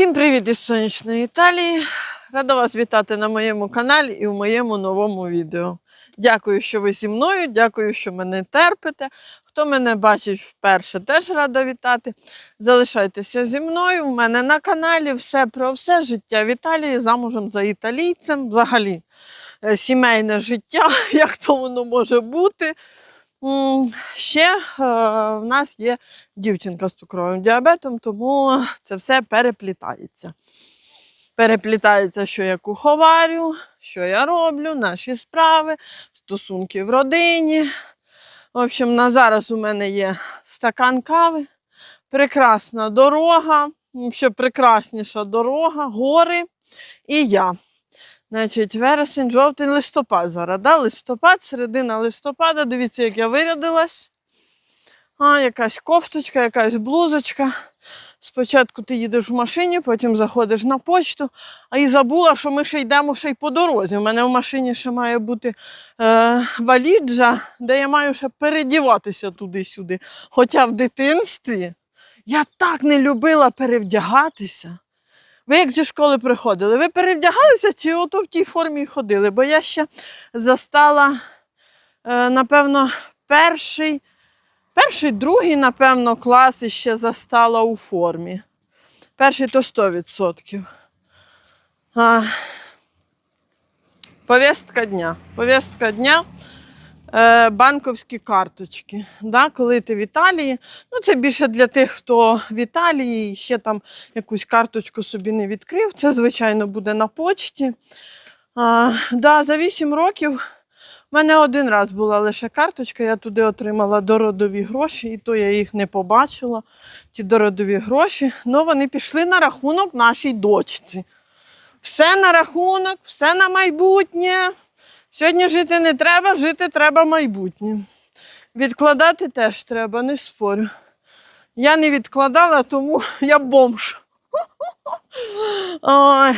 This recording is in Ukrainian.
Всім привіт із сонячної Італії. Рада вас вітати на моєму каналі і в моєму новому відео. Дякую, що ви зі мною, дякую, що мене терпите. Хто мене бачить вперше, теж рада вітати. Залишайтеся зі мною. У мене на каналі все про все життя в Італії, замужем за італійцем, взагалі е, сімейне життя, як то воно може бути. Ще е, в нас є дівчинка з цукровим діабетом, тому це все переплітається. Переплітається, що я куховарю, що я роблю, наші справи, стосунки в родині. В общем, на зараз у мене є стакан кави, прекрасна дорога, ще прекрасніша дорога, гори і я. Значить, вересень, жовтень, листопад зараз. Да? Листопад, середина листопада. Дивіться, як я вирядилась. А, якась кофточка, якась блузочка. Спочатку ти їдеш в машині, потім заходиш на почту, а і забула, що ми ще йдемо ще й по дорозі. У мене в машині ще має бути е, валіджа, де я маю ще передіватися туди-сюди. Хоча в дитинстві я так не любила перевдягатися. Ви як зі школи приходили? Ви перевдягалися чи ото в тій формі ходили? Бо я ще застала, е, напевно, перший, перший, другий, напевно, клас ще застала у формі. Перший то 100%. А, повістка дня. Повістка дня. Е, банковські карточки. Да, коли ти в Італії, ну це більше для тих, хто в Італії і ще там якусь карточку собі не відкрив. Це, звичайно, буде на почті. А, да, за 8 років в мене один раз була лише карточка, я туди отримала дородові гроші, і то я їх не побачила, ті дородові гроші. Ну, вони пішли на рахунок нашій дочці. Все на рахунок, все на майбутнє. Сьогодні жити не треба, жити треба майбутнє. Відкладати теж треба, не спорю. Я не відкладала, тому я бомж. Ой,